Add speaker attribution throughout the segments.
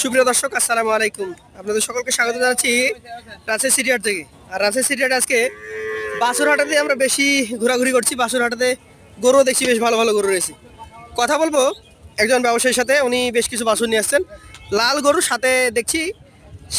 Speaker 1: সুপ্রিয় দর্শক আসসালামু আলাইকুম। আপনাদের সকলকে স্বাগত জানাচ্ছি রাজশাহী সিটিহাট থেকে। আর রাজশাহী সিটিহাট আজকে বাসুরহাটাতে আমরা বেশি ঘোরাঘুরি করছি। বাসুরহাটাতে গরুও দেখছি বেশ ভালো ভালো গরু রয়েছে। কথা বলব একজন ব্যবসায়ীর সাথে উনি বেশ কিছু বাছুর নিয়ে আসছেন। লাল গরুর সাথে দেখছি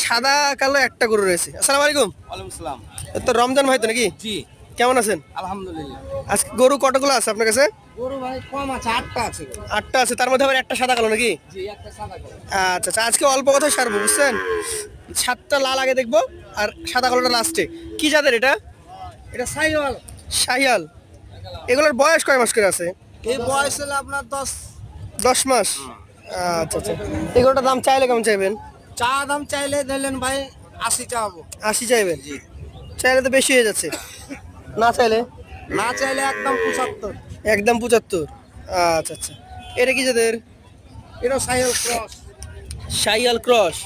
Speaker 1: সাদা কালো একটা গরু রয়েছে। আসসালামু আলাইকুম।
Speaker 2: ওয়ালাইকুম আসসালাম
Speaker 1: তো রমজান ভাই তো নাকি?
Speaker 2: জি।
Speaker 1: কেমন আছেন?
Speaker 2: আলহামদুলিল্লাহ।
Speaker 1: আজকে গরু কতগুলো আছে আপনার কাছে?
Speaker 2: গরু ভাই কম আছে আটটা আছে
Speaker 1: আটটা আছে তার মধ্যে আবার একটা সাদা কালো নাকি?
Speaker 2: জি
Speaker 1: আচ্ছা আচ্ছা আজকে অল্প কথা সারবো বুঝছেন? সাতটা লাল আগে দেখব আর সাদা কালোটা লাস্টে। কি জাতের এটা?
Speaker 2: এটা সাইওয়াল।
Speaker 1: শাহিয়াল এগুলোর বয়স কয় মাস করে আছে?
Speaker 2: এই বয়স হলো আপনার দশ
Speaker 1: দশ মাস? আচ্ছা আচ্ছা। এগুলোটার দাম চাইলে কেমন চাইবেন?
Speaker 2: চা দাম চাইলে দিলেন ভাই আশি চাবো
Speaker 1: আশি চাইবেন? চাইলে তো বেশি হয়ে যাচ্ছে। না চাইলে?
Speaker 2: না চাইলে একদম পঁচাত্তর।
Speaker 1: একদম পঁচাত্তর। আচ্ছা আচ্ছা। এটা কি জাতের
Speaker 2: এটা Sahiwal cross.
Speaker 1: Sahiwal cross.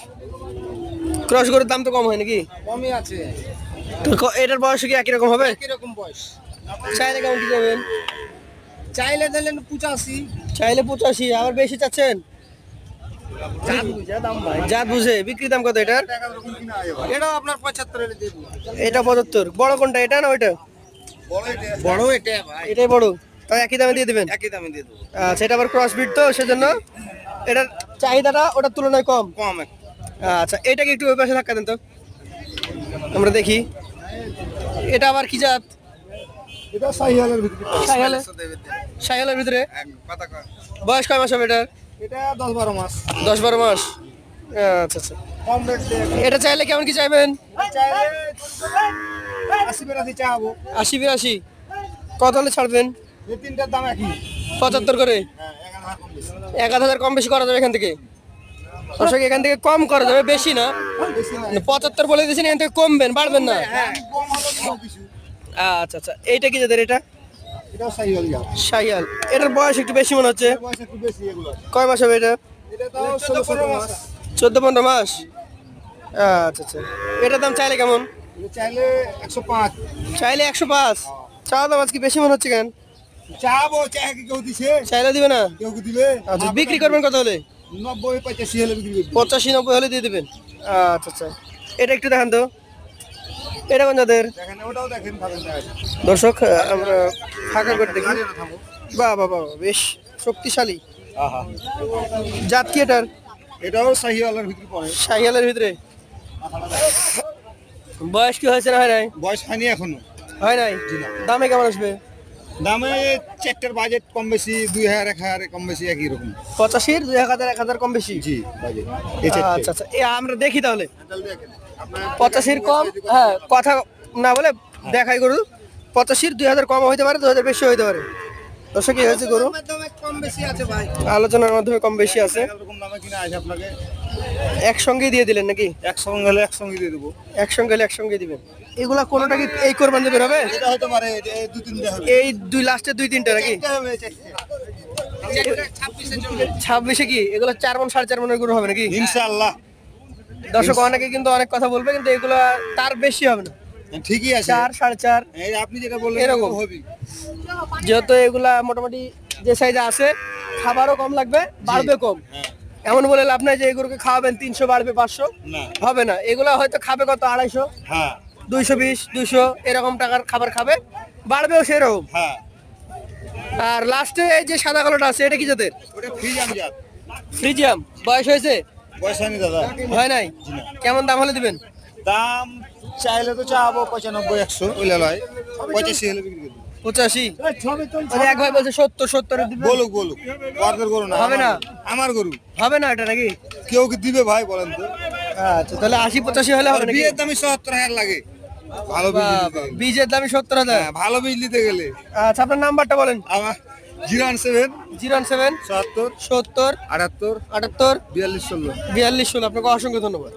Speaker 1: Cross গরুর দাম তো কম হয় নাকি?
Speaker 2: কমই আছে।
Speaker 1: তো এটার বয়স কি একই রকম হবে?
Speaker 2: কীরকম বয়স।
Speaker 1: চাইলে কেমন কি যাবেন
Speaker 2: চাইলে দিলেন পঁচাশি।
Speaker 1: চাইলে পঁচাশি আবার বেশি চাচ্ছেন? জাত বুঝে বিক্রি দাম কত এটার?
Speaker 2: আপনার পঁচাত্তর
Speaker 1: এটা পঁচাত্তর। বড় কোনটা এটা না ওইটা?
Speaker 2: বড় এটা ভাই।
Speaker 1: এটাই বড়। তাই একই দামে দিয়ে দিবেন?
Speaker 2: একই দামে দিয়ে দেবো।
Speaker 1: আচ্ছা এটা আবার ক্রস বিট তো সেজন্য এটার চাহিদাটা ওটার তুলনায় কম?
Speaker 2: কম
Speaker 1: আচ্ছা এটাকে একটু ওই পাশে ধাক্কা দেন তো। আমরা দেখি। এটা আবার কি জাত?
Speaker 2: এটা সাইওয়ালের ভিতরে।
Speaker 1: সাইওয়ালের? সাইকেলের ভিতরে? বয়স কয় মাস হবে এটার?
Speaker 2: এটা দশ বারো মাস।
Speaker 1: দশ বারো মাস। আচ্ছা আচ্ছা। এটা চাইলে কেমন কি চাইবেন?
Speaker 2: চাইলে আশি বেরাশি চাবো
Speaker 1: আশি বিরাশি। কত হলে ছাড়বেন
Speaker 2: তিনটার দাম একই।
Speaker 1: পঁচাত্তর করে?
Speaker 2: হ্যাঁ।
Speaker 1: এক হাজার কম বেশি করা যাবে এখান থেকে। দর্শক এখান থেকে কম করা যাবে বেশি না। পঁচাত্তর বলে দিয়েছেন এখান থেকে কমবেন বাড়বেন না।
Speaker 2: হ্যাঁ কিছু।
Speaker 1: আচ্ছা আচ্ছা এইটা কি যাদের এটা? শাহিয়াল এটার বয়স একটু বেশি মনে হচ্ছে। কয় মাস হবে এটা? চোদ্দ পনেরো মাস। আচ্ছা আচ্ছা। এটার দাম চাইলে কেমন?
Speaker 2: চাইলে একশো পাঁচ।
Speaker 1: চাইলে একশো পাঁচ। চাওয়া দাম আজকে বেশি মনে হচ্ছে কেন?
Speaker 2: চাবো চাই কি কেউ দিছে?
Speaker 1: চাইলে দিবে না?
Speaker 2: কেউ দিবে?
Speaker 1: আচ্ছা বিক্রি করবেন কত হলে?
Speaker 2: নব্বই পঁচাশি হলে বিক্রি করবি
Speaker 1: পঁচাশি নব্বই হলে দিয়ে দেবেন। আচ্ছা আচ্ছা। এটা একটু দেখান তো। এটা কোন যাদের দর্শক আমরা ফাঁকা করে দেখি। বাহ বাহ বাহ বেশ শক্তিশালী। জাত কি এটার?
Speaker 2: এটাও সাহিওয়ালের ভিতরে পড়ে।
Speaker 1: শাহিয়ালের ভিতরে। বয়স কি হয়েছে না হয় নাই
Speaker 2: বয়স হয়নি এখনও।
Speaker 1: হয় নাই? দামে কেমন আসবে?
Speaker 2: দামে চারটার বাজেট কম বেশি দুই হাজার এক হাজার কম বেশি একই রকম।
Speaker 1: পঁচাশির দুই হাজার এক হাজার কম বেশি?
Speaker 2: জি বাজেট
Speaker 1: আচ্ছা আচ্ছা। এ আমরা দেখি তাহলে। পঁচাশির কম হ্যাঁ কথা না বলে দেখাই গরু। পঁচাশির দুই হাজার কম হইতে পারে দু হাজার বেশি হইতে পারে। দর্শক কি হয়েছে গরু? আলোচনার মাধ্যমে কম বেশি আছে। একসঙ্গেই দিয়ে দিলেন নাকি?
Speaker 2: একসঙ্গে হলে একসঙ্গে দিয়ে দেবো।
Speaker 1: একসঙ্গে হলে একসঙ্গে দিবেন। এগুলা কোনোটা কি এই কোরবান দেবেন হবে
Speaker 2: এটা তিনটে হবে।
Speaker 1: এই দুই লাস্টে দুই তিনটা নাকি? ছাব্বিশে কি? এগুলো চার মন সাড়ে চার মনের গরু হবে নাকি?
Speaker 2: ইনশাআল্লাহ।
Speaker 1: দর্শক অনেকে কিন্তু অনেক কথা বলবে কিন্তু এগুলো তার বেশি হবে না।
Speaker 2: ঠিকই আছে।
Speaker 1: চার সাড়ে চার।
Speaker 2: আপনি যেটা বললেন
Speaker 1: এরকম।
Speaker 2: হবে
Speaker 1: যেহেতু এগুলা মোটামুটি যে সাইজে আছে খাবারও কম লাগবে বাড়বে কম।
Speaker 2: হ্যাঁ।
Speaker 1: এমন বলে লাভ নাই যে এগুলোকে খাওয়াবেন তিনশো বাড়বে পাঁচশো?
Speaker 2: না।
Speaker 1: হবে না। এগুলো হয়তো খাবে কত? আড়াইশো?
Speaker 2: হ্যাঁ।
Speaker 1: দুইশো বিশ দুইশো এরকম টাকার খাবার খাবে। বাড়বেও সেরকম।
Speaker 2: হ্যাঁ।
Speaker 1: আর লাস্টে এই যে সাদা কালোটা আছে এটা কি জাতের? ফ্রিজিয়াম। বয়স হয়েছে?
Speaker 2: বয়স নেই দাদা।
Speaker 1: হয় নাই? কেমন দাম হলে দিবেন?
Speaker 2: দাম চাইলে তো চাবো পঁচানব্বই একশো। ওইলে লয়। পঁচাশি হলে বিক্রি
Speaker 1: পঁচাশি। এক ভাই বলছে সত্তর সত্তর
Speaker 2: বলুক বলুক। গরু না।
Speaker 1: হবে না।
Speaker 2: আমার গরু।
Speaker 1: হবে না এটা নাকি?
Speaker 2: কেউ কি দিবে ভাই বলেন তো?
Speaker 1: আচ্ছা তাহলে আশি পঁচাশি হলে হবে
Speaker 2: বিয়ের দামে সত্তর হাজার লাগে। ভালো
Speaker 1: বীজের দামই সত্তর হাজার?
Speaker 2: হ্যাঁ, ভালো বিজলিতে গেলে।
Speaker 1: আচ্ছা আপনার নাম্বারটা বলেন।
Speaker 2: আমার zero one seven
Speaker 1: zero seven
Speaker 2: সত্তর
Speaker 1: সত্তর
Speaker 2: আটাত্তর
Speaker 1: আটাত্তর
Speaker 2: বিয়াল্লিশ ষোলো।
Speaker 1: বিয়াল্লিশ ষোলো। আপনাকে অসংখ্য ধন্যবাদ।